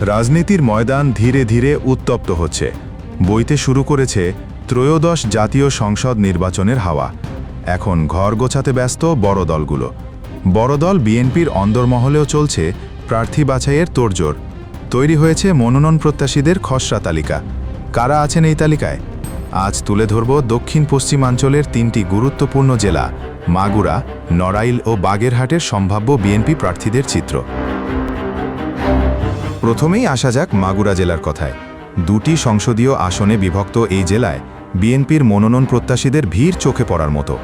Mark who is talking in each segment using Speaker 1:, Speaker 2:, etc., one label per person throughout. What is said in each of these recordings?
Speaker 1: রাজনীতির ময়দান ধীরে ধীরে উত্তপ্ত হচ্ছে। বইতে শুরু করেছে, ত্রয়োদশ জাতীয় সংসদ নির্বাচনের হাওয়া। এখন ঘর গোছাতে ব্যস্ত বড় দলগুলো। বড় দল বিএনপির অন্দরমহলেও চলছে প্রার্থী বাছাইয়ের তোড়জোড়। তৈরি হয়েছে মনোনয়ন প্রত্যাশীদের খসড়া তালিকা। কারা আছেন এই তালিকায়? আজ তুলে ধরব দক্ষিণ পশ্চিমাঞ্চলের তিনটি গুরুত্বপূর্ণ জেলা, মাগুরা, নড়াইল ও বাগেরহাটের সম্ভাব্য বিএনপি প্রার্থীদের চিত্র। প্রথমেই আসা যাক মাগুরা জেলার কথায়। দুটি সংসদীয় আসনে বিভক্ত এই জেলায় বিএনপির মনোনয়ন প্রত্যাশীদের ভিড় চোখে পড়ার মতো।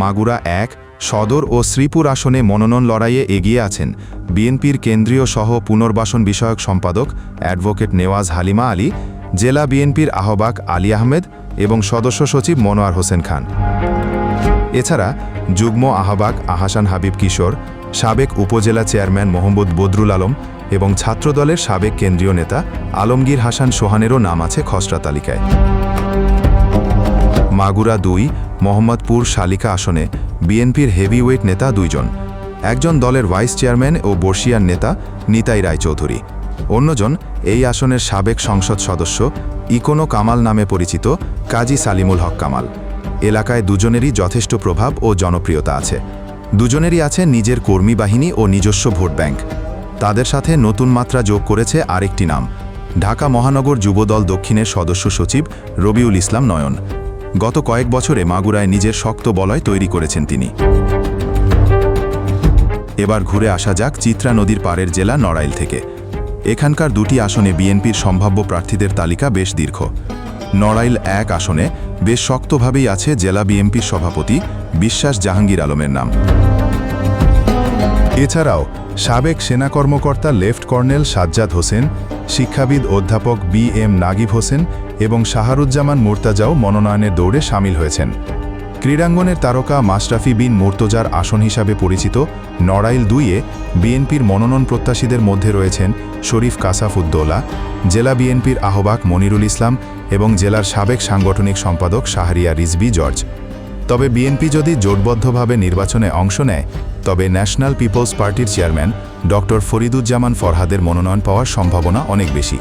Speaker 1: মাগুরা এক, সদর ও শ্রীপুর আসনে মনোনয়ন লড়াইয়ে এগিয়ে আছেন বিএনপির কেন্দ্রীয় সহ পুনর্বাসন বিষয়ক সম্পাদক অ্যাডভোকেট নেওয়াজ হালিমা আলী, জেলা বিএনপির আহ্বাক আলী আহমেদ এবং সদস্য সচিব মনোয়ার হোসেন খান। এছাড়া যুগ্ম আহ্বাক আহাসান হাবিব কিশোর, সাবেক উপজেলা চেয়ারম্যান মোহাম্মদ বদরুল আলম এবং ছাত্রদলের সাবেক কেন্দ্রীয় নেতা আলমগীর হাসান সোহানেরও নাম আছে খসড়া তালিকায়। মাগুরা দুই, মোহাম্মদপুর শালিকা আসনে বিএনপির হেভিওয়েট নেতা দুইজন। একজন দলের ভাইস চেয়ারম্যান ও বর্ষিয়ার নেতা নিতাই রায়চৌধুরী। অন্যজন এই আসনের সাবেক সংসদ সদস্য ইকোনো কামাল নামে পরিচিত কাজী সালিমুল হক কামাল। এলাকায় দুজনেরই যথেষ্ট প্রভাব ও জনপ্রিয়তা আছে। দুজনেরই আছে নিজের কর্মী বাহিনী ও নিজস্ব ভোট ব্যাংক। তাদের সাথে নতুন মাত্রা যোগ করেছে আরেকটি নাম। ঢাকা মহানগর যুবদল দক্ষিণের সদস্য সচিব রবিউল ইসলাম নয়ন। গত কয়েক বছরে মাগুরায় নিজের শক্ত বলয় তৈরি করেছেন তিনি। এবার ঘুরে আসা যাক চিত্রা নদীর পাড়ের জেলা নড়াইল থেকে। এখানকার দুটি আসনে বিএনপির সম্ভাব্য প্রার্থীদের তালিকা বেশ দীর্ঘ। নড়াইল এক আসনে বেশ শক্তভাবেই আছে জেলা বিএনপির সভাপতি বিশ্বাস জাহাঙ্গীর আলমের নাম। এছাড়াও, সাবেক সেনা কর্মকর্তা লেফট কর্নেল সাজ্জাদ হোসেন, শিক্ষাবিদ অধ্যাপক বি এম নাগিব হোসেন এবং শাহারুজ্জামান মোর্তাজাও মনোনয়নের দৌড়ে সামিল হয়েছেন। ক্রীড়াঙ্গনের তারকা মাশরাফি বিন মোর্তজার আসন হিসাবে পরিচিত নড়াইল দুইয়ে বিএনপির মনোনয়ন প্রত্যাশীদের মধ্যে রয়েছেন শরীফ কাসাফ উদ্দৌলা, জেলা বিএনপির আহ্বাক মনিরুল ইসলাম এবং জেলার সাবেক সাংগঠনিক সম্পাদক শাহরিয়া রিজবি জর্জ। তবে বিএনপি যদি জোটবদ্ধভাবে নির্বাচনে অংশ নেয়, তবে ন্যাশনাল পিপলস পার্টির চেয়ারম্যান ডক্টর ফরিদুজ্জামান ফরহাদের মনোনয়ন পাওয়ার সম্ভাবনা অনেক বেশি।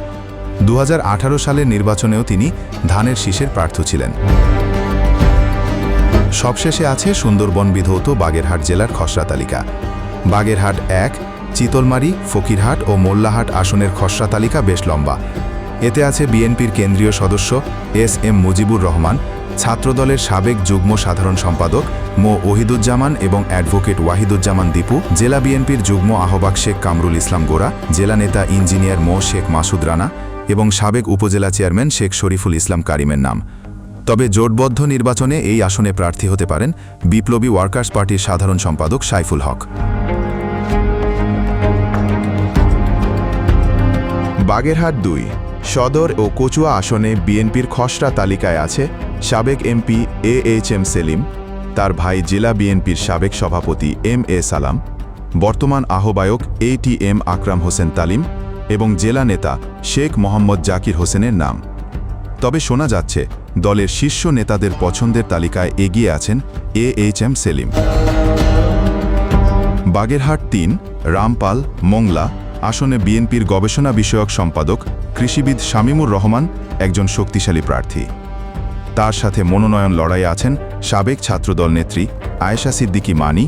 Speaker 1: দু হাজার আঠারো সালের নির্বাচনেও তিনি ধানের শীষের প্রার্থী ছিলেন। সবশেষে আছে সুন্দরবন বিধৌত বাগেরহাট জেলার খসড়া তালিকা। বাগেরহাট এক, চিতলমারি, ফকিরহাট ও মোল্লাহাট আসনের খসড়া তালিকা বেশ লম্বা। এতে আছে বিএনপির কেন্দ্রীয় সদস্য এস এম মুজিবুর রহমান ছাত্রদলের সাবেক যুগ্ম সাধারণ সম্পাদক মো. ওহিদুজ্জামান এবং অ্যাডভোকেট ওয়াহিদুজ্জামান দীপু, জেলা বিএনপির যুগ্ম আহ্বাক শেখ কামরুল ইসলাম গোরা, জেলা নেতা ইঞ্জিনিয়ার মো. শেখ মাসুদ রানা এবং সাবেক উপজেলা চেয়ারম্যান শেখ শরীফুল ইসলাম কারিমের নাম। তবে জোটবদ্ধ নির্বাচনে এই আসনে প্রার্থী হতে পারেন বিপ্লবী ওয়ার্কার্স পার্টির সাধারণ সম্পাদক সাইফুল হক। বাগেরহাট দুই, সদর ও কচুয়া আসনে বিএনপির খসড়া তালিকায় আছে সাবেক MP A H M Selim, তার ভাই জেলা বিএনপির সাবেক সভাপতি এম এ সালাম, বর্তমান আহ্বায়ক এ টি এম আকরাম হোসেন তালিম এবং জেলা নেতা শেখ মোহাম্মদ জাকির হোসেনের নাম। তবে শোনা যাচ্ছে, দলের শীর্ষ নেতাদের পছন্দের তালিকায় এগিয়ে আছেন A H M Selim. Bagerhat তিন, রামপাল, মোংলা আসনে বিএনপির গবেষণা বিষয়ক সম্পাদক কৃষিবিদ শামীমুর রহমান একজন শক্তিশালী প্রার্থী। তার সাথে মনোনয়ন লড়াইয়ে আছেন সাবেক ছাত্রদল নেত্রী আয়েশা সিদ্দিকী মানি,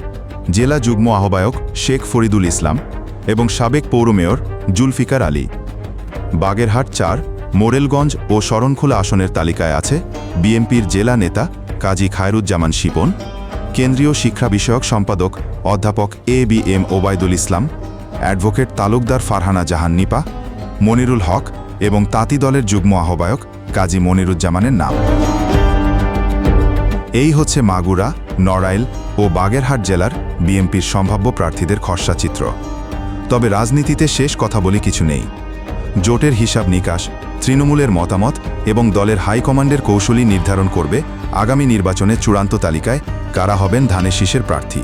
Speaker 1: জেলা যুগ্ম আহ্বায়ক শেখ ফরিদুল ইসলাম এবং সাবেক পৌর মেয়র জুলফিকার আলী। বাগেরহাট চার, মোরেলগঞ্জ ও শরণখোলা আসনের তালিকায় আছে বিএনপির জেলা নেতা কাজী খায়রুজ্জামান শিপন, কেন্দ্রীয় শিক্ষা বিষয়ক সম্পাদক অধ্যাপক A B M Obaidul Islam advocate Talukdar Farhana Jahan Nipa, Monirul Haque এবং তাঁতি দলের যুগ্ম আহ্বায়ক কাজী মনিরুজ্জামানের নাম। এই হচ্ছে মাগুরা, নড়াইল ও বাগেরহাট জেলার বিএনপির সম্ভাব্য প্রার্থীদের খসড়া চিত্র। তবে রাজনীতিতে শেষ কথা বলি কিছু নেই। জোটের হিসাব নিকাশ, তৃণমূলের মতামত এবং দলের হাইকমান্ডের কৌশলী নির্ধারণ করবে আগামী নির্বাচনের চূড়ান্ত তালিকায় কারা হবেন ধানের শীষের প্রার্থী।